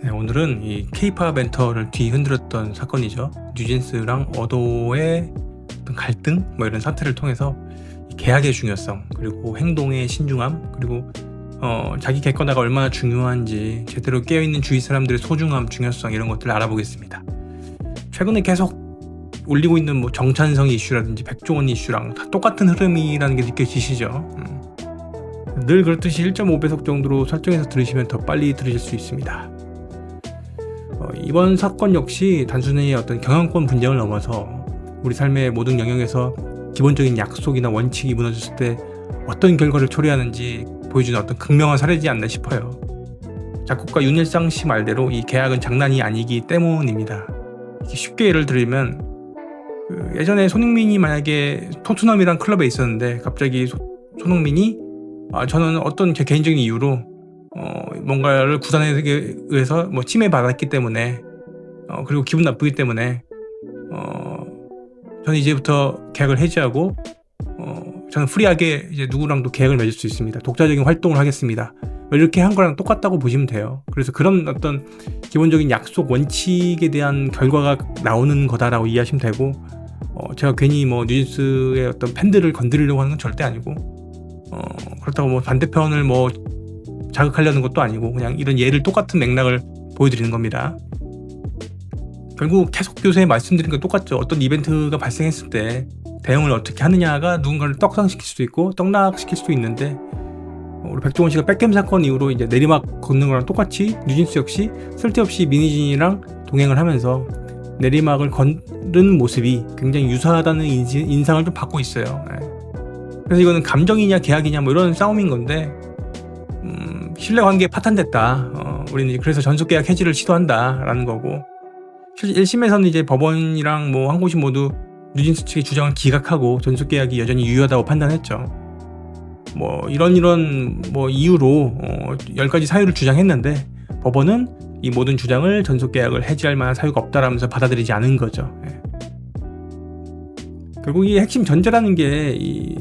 네, 오늘은 이 케이팝 멘터를 뒤흔들었던 사건이죠. 뉴진스랑 어도의 어떤 갈등 뭐 이런 사태를 통해서 이 계약의 중요성 그리고 행동의 신중함 그리고 어, 자기 객관화가 얼마나 중요한지 제대로 깨어있는 주위 사람들의 소중함 중요성 이런 것들을 알아보겠습니다. 최근에 계속 올리고 있는 뭐 정찬성 이슈라든지 백종원 이슈랑 다 똑같은 흐름이라는 게 느껴지시죠? 음. 늘 그렇듯이 1.5배속 정도로 설정해서 들으시면 더 빨리 들으실 수 있습니다. 어, 이번 사건 역시 단순히 어떤 경영권 분쟁을 넘어서 우리 삶의 모든 영역에서 기본적인 약속이나 원칙이 무너졌을 때 어떤 결과를 초래하는지 보여주는 어떤 극명한 사례지 않나 싶어요. 작곡가 윤일상 씨 말대로 이 계약은 장난이 아니기 때문입니다. 쉽게 예를 들면 그 예전에 손흥민이 만약에 토트넘이란 클럽에 있었는데 갑자기 소, 손흥민이 아, 저는 어떤 제 개인적인 이유로 어, 뭔가를 구단에 의해서 뭐 침해받았기 때문에 어, 그리고 기분 나쁘기 때문에 어, 저는 이제부터 계약을 해지하고 어, 저는 프리하게 이제 누구랑도 계약을 맺을 수 있습니다. 독자적인 활동을 하겠습니다. 이렇게 한 거랑 똑같다고 보시면 돼요. 그래서 그런 어떤 기본적인 약속 원칙에 대한 결과가 나오는 거다라고 이해하시면 되고 어, 제가 괜히 뭐 뉴진스의 어떤 팬들을 건드리려고 하는 건 절대 아니고 어, 그렇다고 뭐 반대편을 뭐 자극하려는 것도 아니고 그냥 이런 예를 똑같은 맥락을 보여드리는 겁니다. 결국 계속 교수에 말씀드린 거 똑같죠. 어떤 이벤트가 발생했을 때 대응을 어떻게 하느냐가 누군가를 떡상시킬 수도 있고 떡락시킬 수도 있는데 우리 백종원 씨가 백캠 사건 이후로 이제 내리막 걷는 거랑 똑같이 뉴진스 역시 쓸데없이 미니진이랑 동행을 하면서 내리막을 걷는 모습이 굉장히 유사하다는 인상을 좀 받고 있어요. 네. 그래서 이거는 감정이냐 계약이냐 뭐 이런 싸움인 건데 음, 신뢰관계 파탄됐다. 어, 우리는 그래서 전속계약 해지를 시도한다라는 거고 실제 1심에서는 이제 법원이랑 뭐 한 곳이 모두 뉴진스 측의 주장을 기각하고 전속계약이 여전히 유효하다고 판단했죠. 뭐 이런 이런 뭐 이유로 어, 10가지 사유를 주장했는데 법원은 이 모든 주장을 전속계약을 해지할 만한 사유가 없다라면서 받아들이지 않은 거죠. 예. 결국 이 핵심 전제라는 게 이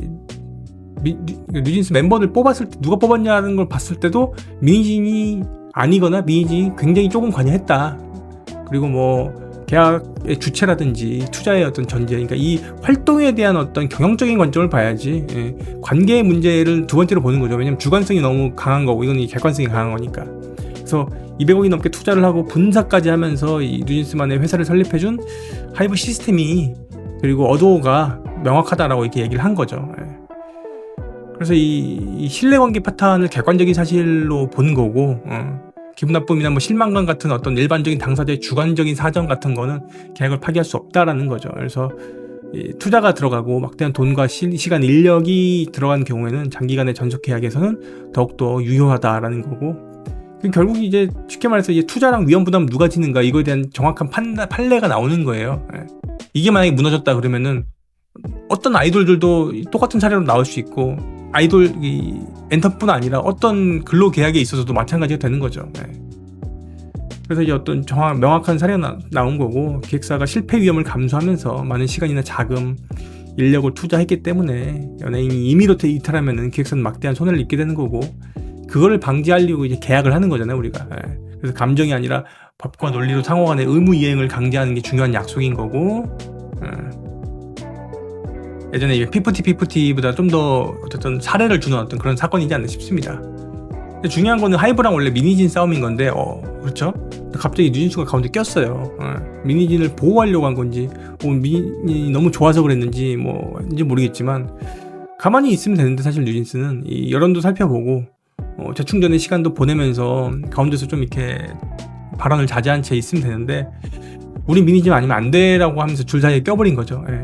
뉴진스 멤버들 뽑았을 때 누가 뽑았냐는 걸 봤을 때도 미니진이 아니거나 미니진이 굉장히 조금 관여했다. 그리고 뭐 계약의 주체라든지 투자의 어떤 전제, 그러니까 이 활동에 대한 어떤 경영적인 관점을 봐야지 예. 관계의 문제를 두 번째로 보는 거죠. 왜냐면 주관성이 너무 강한 거고 이건 객관성이 강한 거니까. 그래서 200억이 넘게 투자를 하고 분사까지 하면서 이 뉴진스만의 회사를 설립해준 하이브 시스템이 그리고 어도가 명확하다라고 이렇게 얘기를 한 거죠. 예. 그래서 이, 이 신뢰관계 파탄을 객관적인 사실로 보는 거고 어. 기분 나쁨이나 뭐 실망감 같은 어떤 일반적인 당사자의 주관적인 사정 같은 거는 계약을 파기할 수 없다라는 거죠. 그래서 투자가 들어가고 막대한 돈과 시, 간 인력이 들어간 경우에는 장기간의 전속 계약에서는 더욱더 유효하다라는 거고 결국 이제 쉽게 말해서 이제 투자랑 위험 부담 누가 지는가 이거에 대한 정확한 판단, 판례가 나오는 거예요. 예. 이게 만약에 무너졌다 그러면은 어떤 아이돌들도 똑같은 사례로 나올 수 있고 아이돌 이 엔터뿐 아니라 어떤 근로 계약에 있어서도 마찬가지가 되는 거죠. 네. 그래서 이제 어떤 정확 명확한 사례가 나, 온 거고 기획사가 실패 위험을 감수하면서 많은 시간이나 자금, 인력을 투자했기 때문에 연예인이 임의로 이탈하면은 기획사는 막대한 손해를 입게 되는 거고 그거를 방지하려고 이제 계약을 하는 거잖아요 우리가. 네. 그래서 감정이 아니라 법과 논리로 상호 간의 의무 이행을 강제하는 게 중요한 약속인 거고. 네. 예전에 피프티 피프티보다 좀 더 어쨌든 사례를 주는 어떤 그런 사건이지 않나 싶습니다. 중요한 거는 하이브랑 원래 미니진 싸움인 건데, 어, 그렇죠? 갑자기 뉴진스가 가운데 꼈어요. 어, 미니진을 보호하려고 한 건지, 뭐 미니 너무 좋아서 그랬는지, 뭐인지 모르겠지만, 가만히 있으면 되는데 사실 뉴진스는 이 여론도 살펴보고, 어, 재충전의 시간도 보내면서 가운데서 좀 이렇게 발언을 자제한 채 있으면 되는데, 우리 미니진 아니면 안 돼라고 하면서 줄 사이에 껴버린 거죠. 예.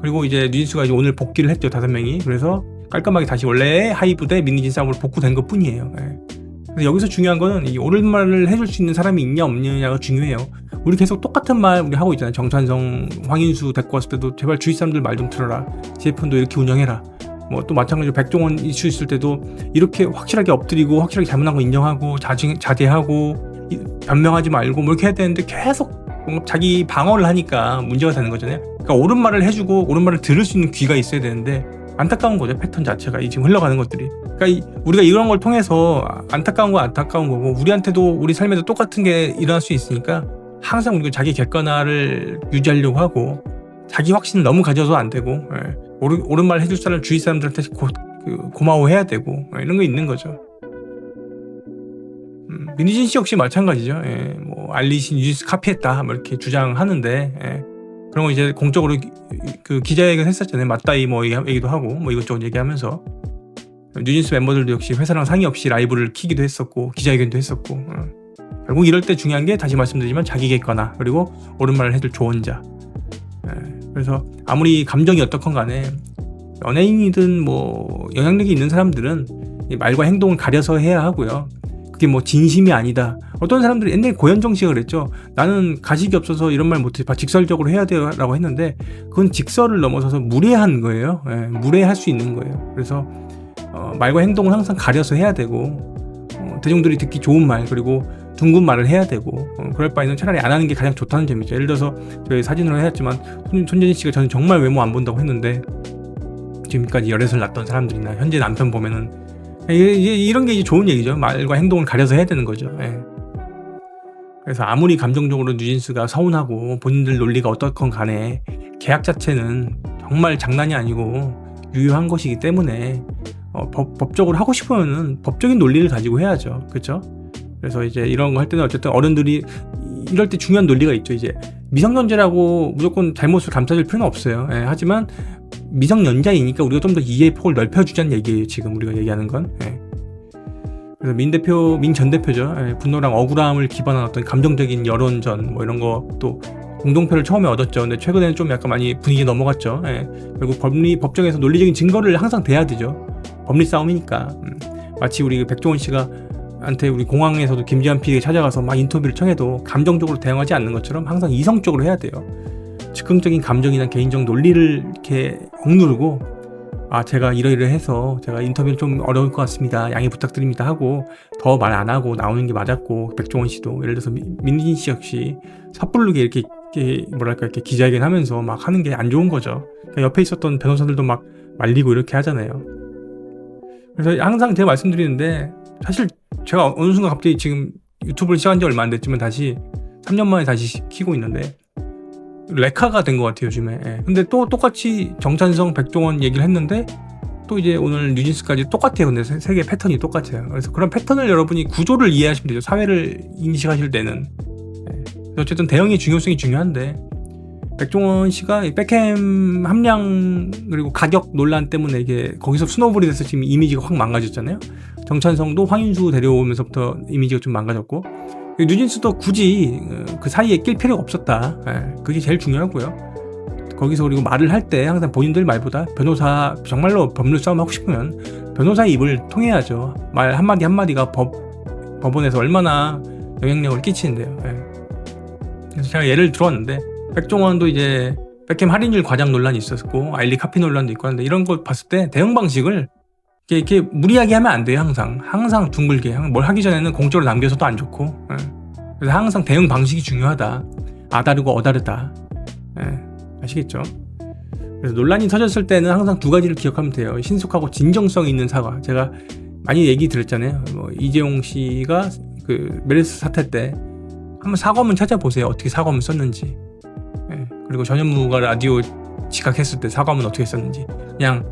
그리고 이제 뉴진스가 이제 오늘 복귀를 했죠 다섯 명이. 그래서 깔끔하게 다시 원래 하이브 대 미니진 싸움으로 복구된 것 뿐이에요. 예. 여기서 중요한 거는 이 옳은 말을 해줄 수 있는 사람이 있냐 없느냐가 중요해요. 우리 계속 똑같은 말 우리 하고 있잖아요. 정찬성 황인수 데리고 왔을 때도 제발 주위 사람들 말 좀 들어라. 제품도 이렇게 운영해라. 뭐 또 마찬가지로 백종원 이슈 있을 때도 이렇게 확실하게 엎드리고 확실하게 잘못한 거 인정하고 자제, 자제하고 변명하지 말고 뭐 이렇게 해야 되는데 계속 자기 방어를 하니까 문제가 되는 거잖아요. 그러니까 옳은 말을 해주고 옳은 말을 들을 수 있는 귀가 있어야 되는데 안타까운 거죠 패턴 자체가 이 지금 흘러가는 것들이 그러니까 이, 우리가 이런 걸 통해서 안타까운 건 안타까운 거고 우리한테도 우리 삶에도 똑같은 게 일어날 수 있으니까 항상 우리가 자기 객관화를 유지하려고 하고 자기 확신을 너무 가져서 안 되고 예. 옳은, 말 해줄 사람 주위 사람들한테 고, 그, 고마워해야 되고 예, 이런 거 있는 거죠. 음, 민희진 씨 역시 마찬가지죠. 예, 뭐 알리신 뉴스 카피했다 뭐 이렇게 주장하는데 예, 그런 거 이제 공적으로 기, 그 기자회견 했었잖아요. 맞다이 뭐 얘기도 하고 뭐 이것저것 얘기하면서 뉴진스 멤버들도 역시 회사랑 상의 없이 라이브를 키기도 했었고 기자회견도 했었고 어. 결국 이럴 때 중요한 게 다시 말씀드리지만 자기 객관화 그리고 옳은 말을 해줄 조언자 예, 그래서 아무리 감정이 어떻건 간에 연예인이든 뭐 영향력이 있는 사람들은 말과 행동을 가려서 해야 하고요. 그게 뭐 진심이 아니다. 어떤 사람들이 옛날에 고현정 씨가 그랬죠. 나는 가식이 없어서 이런 말 못해. 직설적으로 해야 돼요라고 했는데 그건 직설을 넘어서서 무례한 거예요. 예, 무례할 수 있는 거예요. 그래서 어, 말과 행동을 항상 가려서 해야 되고 어, 대중들이 듣기 좋은 말 그리고 둥근 말을 해야 되고 어, 그럴 바에는 차라리 안 하는 게 가장 좋다는 점이죠. 예를 들어서 저희 사진으로 해왔지만 손, 손재진 씨가 저는 정말 외모 안 본다고 했는데 지금까지 열애설 낳던 사람들이나 현재 남편 보면은 이런 게 좋은 얘기죠. 말과 행동을 가려서 해야 되는 거죠. 예. 그래서 아무리 감정적으로 뉴진스가 서운하고 본인들 논리가 어떻건 간에 계약 자체는 정말 장난이 아니고 유효한 것이기 때문에 어, 법, 법적으로 하고 싶으면은 법적인 논리를 가지고 해야죠. 그렇죠? 그래서 이제 이런 거 할 때는 어쨌든 어른들이 이럴 때 중요한 논리가 있죠. 이제 미성년자라고 무조건 잘못을 감싸줄 필요는 없어요. 예, 하지만 미성년자이니까 우리가 좀 더 이해의 폭을 넓혀주자는 얘기예요. 지금 우리가 얘기하는 건. 예. 그래서 민 대표, 민 전 대표죠. 예, 분노랑 억울함을 기반한 어떤 감정적인 여론전 뭐 이런 것도 공동표를 처음에 얻었죠. 근데 최근에는 좀 약간 많이 분위기 넘어갔죠. 예. 결국 법리 법정에서 논리적인 증거를 항상 대야 되죠. 법리 싸움이니까. 음. 마치 우리 백종원 씨가 한테 우리 공항에서도 김지한 PD에 찾아가서 막 인터뷰를 청해도 감정적으로 대응하지 않는 것처럼 항상 이성적으로 해야 돼요. 즉흥적인 감정이나 개인적 논리를 이렇게 억누르고 아 제가 이러이러해서 제가 인터뷰를 좀 어려울 것 같습니다. 양해 부탁드립니다 하고 더 말 안 하고 나오는 게 맞았고 백종원 씨도 예를 들어서 민진 씨 역시 섣부르게 이렇게, 이렇게 뭐랄까 이렇게 기자회견 하면서 막 하는 게 안 좋은 거죠. 그러니까 옆에 있었던 변호사들도 막 말리고 이렇게 하잖아요. 그래서 항상 제가 말씀드리는데 사실 제가 어느 순간 갑자기 지금 유튜브를 시작한 지 얼마 안 됐지만 다시 3년 만에 다시 키고 있는데 레카가 된 것 같아요 요즘에. 예. 근데 또 똑같이 정찬성 백종원 얘기를 했는데 또 이제 오늘 뉴진스까지 똑같아요. 근데 세개 패턴이 똑같아요. 그래서 그런 패턴을 여러분이 구조를 이해하시면 되죠. 사회를 인식하실 때는. 예. 어쨌든 대응의 중요성이 중요한데 백종원 씨가 백햄 함량 그리고 가격 논란 때문에 이게 거기서 스노볼이 돼서 지금 이미지가 확 망가졌잖아요. 정찬성도 황인수 데려오면서부터 이미지가 좀 망가졌고 뉴진스도 굳이 어, 그 사이에 낄 필요가 없었다. 예, 그게 제일 중요하고요. 거기서 그리고 말을 할 때 항상 본인들 말보다 변호사 정말로 법률 싸움 하고 싶으면 변호사의 입을 통해야죠. 말 한마디 한마디가 법 법원에서 얼마나 영향력을 끼치는데요. 예. 그래서 제가 예를 들어왔는데 백종원도 이제 백캠 할인율 과장 논란이 있었고 아일리 카피 논란도 있고 하는데 이런 걸 봤을 때 대응 방식을 이렇게, 이렇게 무리하게 하면 안 돼요 항상 항상 둥글게 뭘 하기 전에는 공적으로 남겨서도 안 좋고 예. 그래서 항상 대응 방식이 중요하다. 아다르고 어다르다. 예. 아시겠죠? 그래서 논란이 터졌을 때는 항상 두 가지를 기억하면 돼요. 신속하고 진정성 있는 사과. 제가 많이 얘기 드렸잖아요. 뭐 이재용 씨가 그 메르스 사태 때 한번 사과문 찾아보세요. 어떻게 사과문 썼는지. 예. 그리고 전현무가 라디오 지각했을 때 사과문 어떻게 썼는지. 그냥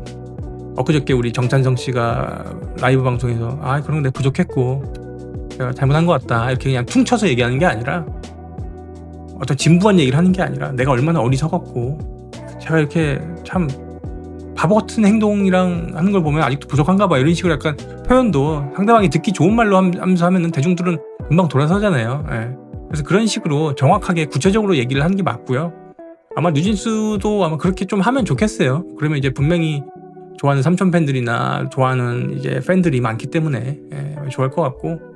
엊그저께 우리 정찬성 씨가 라이브 방송에서 아 그런 거내 부족했고 제가 잘못한 것 같다 이렇게 그냥 퉁쳐서 얘기하는 게 아니라 어떤 진부한 얘기를 하는 게 아니라 내가 얼마나 어리석었고 제가 이렇게 참 바보 같은 행동이랑 하는 걸 보면 아직도 부족한가 봐 이런 식으로 약간 표현도 상대방이 듣기 좋은 말로 하면서 하면은 대중들은 금방 돌아서잖아요. 예. 그래서 그런 식으로 정확하게 구체적으로 얘기를 하는 게 맞고요. 아마 뉴진스도 아마 그렇게 좀 하면 좋겠어요. 그러면 이제 분명히 좋아하는 삼촌 팬들이나 좋아하는 이제 팬들이 많기 때문에 예, 좋아할 것 같고 어,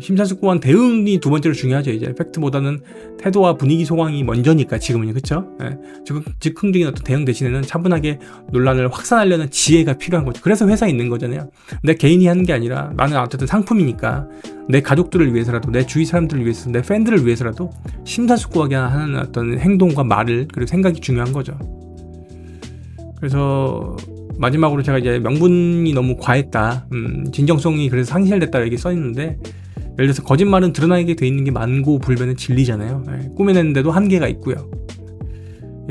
심사숙고한 대응이 두 번째로 중요하죠. 이제 팩트보다는 태도와 분위기 소강이 먼저니까 지금은요, 그렇죠? 예, 즉 즉흥적인 어떤 대응 대신에는 차분하게 논란을 확산하려는 지혜가 필요한 거죠. 그래서 회사에 있는 거잖아요. 내 개인이 하는 게 아니라 나는 어쨌든 상품이니까 내 가족들을 위해서라도 내 주위 사람들을 위해서 내 팬들을 위해서라도 심사숙고하게 하는 어떤 행동과 말을 그리고 생각이 중요한 거죠. 그래서 마지막으로 제가 이제 명분이 너무 과했다. 음, 진정성이 그래서 상실됐다 이렇게 써 있는데 예를 들어서 거짓말은 드러나게 돼 있는 게 만고 불변의 진리잖아요. 예, 꾸며내는데도 한계가 있고요.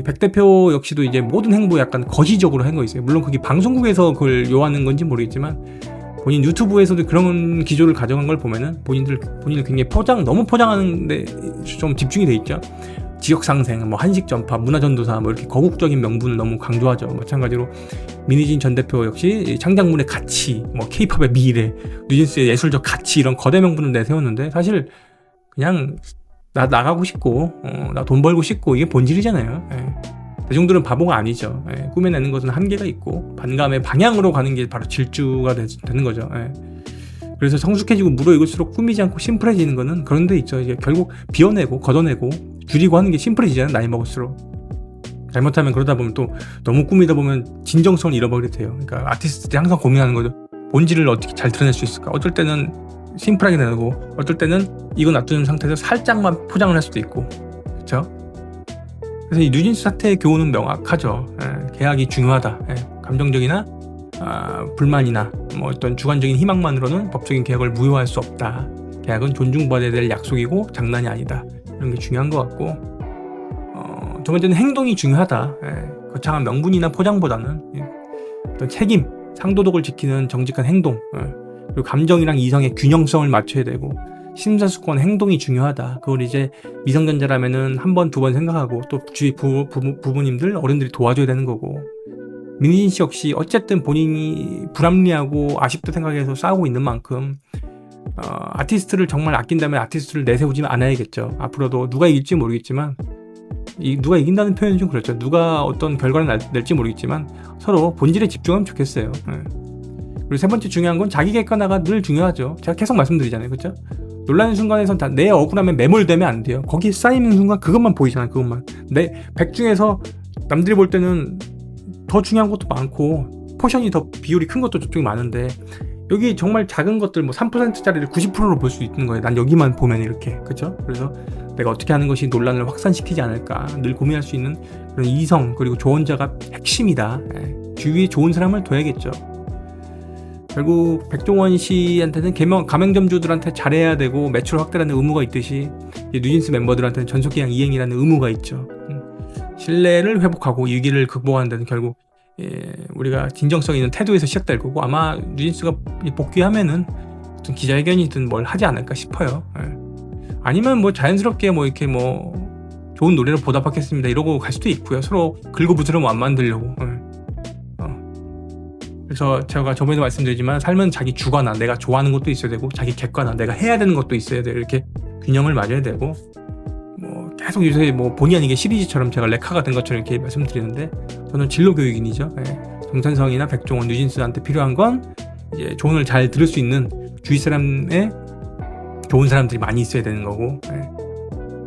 이백 대표 역시도 이제 모든 행보 약간 거시적으로 한 거 있어요. 물론 그게 방송국에서 그걸 요하는 건지 모르겠지만 본인 유튜브에서도 그런 기조를 가져간 걸 보면은 본인들 본인을 굉장히 포장 너무 포장하는데 좀 집중이 돼 있죠. 지역 상생, 뭐 한식 전파, 문화 전도사 뭐 이렇게 거국적인 명분을 너무 강조하죠. 마찬가지로 민희진 전 대표 역시 이 창작물의 가치, 뭐 케이팝의 미래, 뉴진스의 예술적 가치 이런 거대 명분을 내세웠는데 사실 그냥 나 나가고 싶고 어, 나 돈 벌고 싶고 이게 본질이잖아요. 예. 대중들은 바보가 아니죠. 예. 꾸며내는 것은 한계가 있고 반감의 방향으로 가는 게 바로 질주가 되, 는 거죠. 예. 그래서 성숙해지고 무르익을수록 꾸미지 않고 심플해지는 거는 그런 데 있죠. 이게 결국 비워내고 걷어내고 줄이고 하는 게 심플해지잖아요. 나이 먹을수록. 잘못하면 그러다 보면 또 너무 꾸미다 보면 진정성을 잃어버리게 돼요. 그러니까 아티스트들이 항상 고민하는 거죠. 본질을 어떻게 잘 드러낼 수 있을까? 어떨 때는 심플하게 내고 어떨 때는 이거 놔두는 상태에서 살짝만 포장을 할 수도 있고 그렇죠? 그래서 이 뉴진스 사태의 교훈은 명확하죠. 예, 계약이 중요하다. 예, 감정적이나 아, 불만이나 뭐 어떤 주관적인 희망만으로는 법적인 계약을 무효할 수 없다. 계약은 존중받아야 될 약속이고 장난이 아니다. 이런 게 중요한 것 같고 어, 두 번째는 행동이 중요하다. 예, 거창한 명분이나 포장보다는 예, 어떤 책임, 상도덕을 지키는 정직한 행동 예, 그리고 감정이랑 이성의 균형성을 맞춰야 되고 심사숙고한 행동이 중요하다. 그걸 이제 미성년자라면은 한 번, 두 번 생각하고 또 주위 부, 부, 부모님들, 어른들이 도와줘야 되는 거고. 민희진 씨 역시 어쨌든 본인이 불합리하고 아쉽다 생각해서 싸우고 있는 만큼 어, 아티스트를 정말 아낀다면 아티스트를 내세우지는 않아야겠죠. 앞으로도 누가 이길지 모르겠지만 이 누가 이긴다는 표현이 좀 그렇죠. 누가 어떤 결과를 날, 낼지 모르겠지만 서로 본질에 집중하면 좋겠어요. 예. 그리고 세 번째 중요한 건 자기 객관화가 늘 중요하죠. 제가 계속 말씀드리잖아요. 그렇죠? 놀라는 순간에선 다 내 억울함에 매몰되면 안 돼요. 거기에 쌓이는 순간 그것만 보이잖아요. 그것만. 내 백 중에서 남들이 볼 때는 더 중요한 것도 많고 포션이 더 비율이 큰 것도 저쪽이 많은데 여기 정말 작은 것들 뭐 3%짜리를 90%로 볼 수 있는 거예요. 난 여기만 보면 이렇게. 그렇죠? 그래서 내가 어떻게 하는 것이 논란을 확산시키지 않을까 늘 고민할 수 있는 그런 이성 그리고 조언자가 핵심이다. 예. 주위에 좋은 사람을 둬야겠죠. 결국 백종원 씨한테는 개명, 가맹점주들한테 잘해야 되고 매출 확대라는 의무가 있듯이 뉴진스 멤버들한테는 전속기량 이행이라는 의무가 있죠. 음. 신뢰를 회복하고 위기를 극복하는 데는 결국 예, 우리가 진정성 있는 태도에서 시작될 거고 아마 뉴진스가 복귀하면은 어떤 기자회견이든 뭘 하지 않을까 싶어요. 예. 아니면 뭐 자연스럽게 뭐 이렇게 뭐 좋은 노래로 보답하겠습니다 이러고 갈 수도 있고요. 서로 긁어부스럼 안 만들려고. 예. 그래서 제가 저번에도 말씀드리지만 삶은 자기 주관화 내가 좋아하는 것도 있어야 되고 자기 객관화 내가 해야 되는 것도 있어야 돼요 이렇게 균형을 맞아야 되고 뭐 계속 요새 뭐 본의 아니게 시리즈처럼 제가 레카가 된 것처럼 이렇게 말씀드리는데 저는 진로 교육인이죠 예. 정찬성이나 백종원 뉴진스한테 필요한 건 이제 조언을 잘 들을 수 있는 주위 사람의 좋은 사람들이 많이 있어야 되는 거고 예.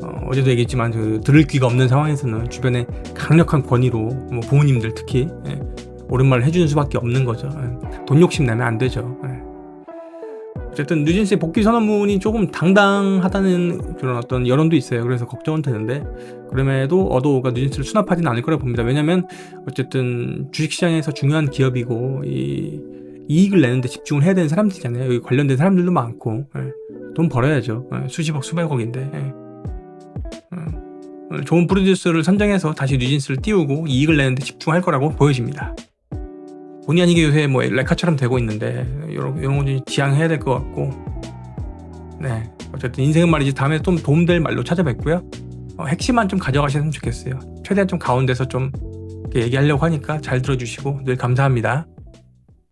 어, 제도 얘기했지만 그 들을 귀가 없는 상황에서는 주변에 강력한 권위로 뭐 부모님들 특히 예. 말을 해주는 수밖에 없는 거죠. 예. 돈 욕심 내면 안 되죠. 예. 어쨌든 뉴진스의 복귀 선언문이 조금 당당하다는 그런 어떤 여론도 있어요. 그래서 걱정은 되는데 그럼에도 어도가 뉴진스를 수납하지는 않을 거라 봅니다. 왜냐하면 어쨌든 주식시장에서 중요한 기업이고 이 이익을 내는데 집중을 해야 되는 사람들이잖아요. 여기 관련된 사람들도 많고 예. 돈 벌어야죠. 예. 수십억 수백억인데 예. 어, 좋은 프로듀서를 선정해서 다시 뉴진스를 띄우고 이익을 내는데 집중할 거라고 보여집니다. 본의 아니게 요새 뭐 레카처럼 되고 있는데 이런 이런 거좀 지양해야 될 것 같고. 네. 어쨌든 인생은 말이지 다음에 좀 도움될 말로 찾아뵙고요. 어, 핵심만 좀 가져가셨으면 좋겠어요. 최대한 좀 가운데서 좀 얘기하려고 하니까 잘 들어주시고 늘 감사합니다.